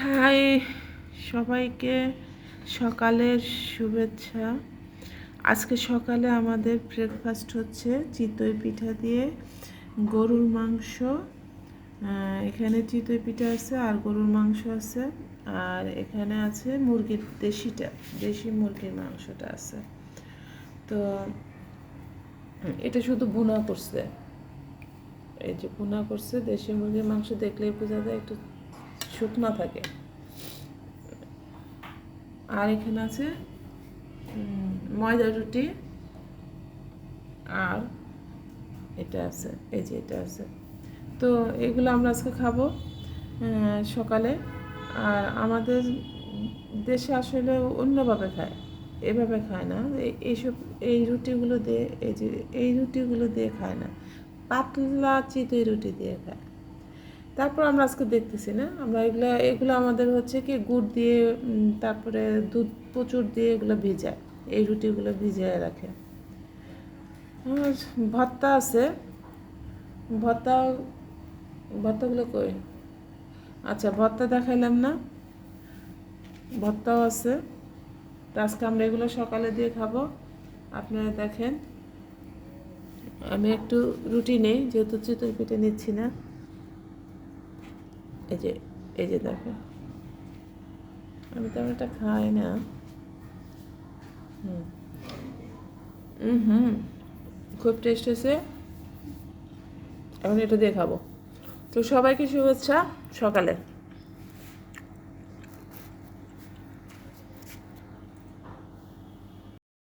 High সবাইকে সকালের শুভেচ্ছা। আজকে সকালে আমাদের ব্রেকফাস্ট হচ্ছে চিতই পিঠা দিয়ে গরুর মাংস। এখানে চিতই পিঠা আছে আর গরুর মাংস আছে। আর এখানে আছে মুরগির দেশিটা, দেশি মুরগির মাংসটা আছে। তো, এটা শুধু ভুনা করছে। এই যে ভুনা করছে দেশি মুরগির মাংস দেখলেই বোঝা যায় একটু শুকনা থাকে। আর এখানে আছে ময়দা রুটি আর এটা আছে, এই যে এটা আছে। তো এগুলো আমরা আজকে খাব সকালে। আর আমাদের দেশে আসলে অন্যভাবে খায়, এভাবে খায় না। এই- এইসব, এই রুটিগুলো দিয়ে, এই যে, এই রুটিগুলো দিয়ে খায় না। পাতলা চিতই রুটি দিয়ে খায়। তারপর আমরা আজকে দেখতেছি না। আমরা এগুলো এগুলো আমাদের হচ্ছে কি গুড় দিয়ে তারপরে দুধ, প্রচুর দিয়ে এগুলো ভিজায়। এই রুটিগুলো ভিজিয়ে রাখে। আর ভর্তা আছে। ভর্তা, ভর্তাগুলো কই? আচ্ছা ভর্তা দেখাইলাম না। ভর্তাও আছে। তো আজকে আমরা এগুলো সকালে দিয়ে খাব। আপনারা দেখেন। আমি একটু রুটি নেই, যেহেতু চিতই পিঠে নিচ্ছি না। এই যে এই যে দেখো। আমি তেমন এটা খাই না। হুম। হুম হুম। খুব টেস্ট হয়েছে। এখন এটা দিয়ে খাব। তো সবাইকে শুভেচ্ছা সকালে।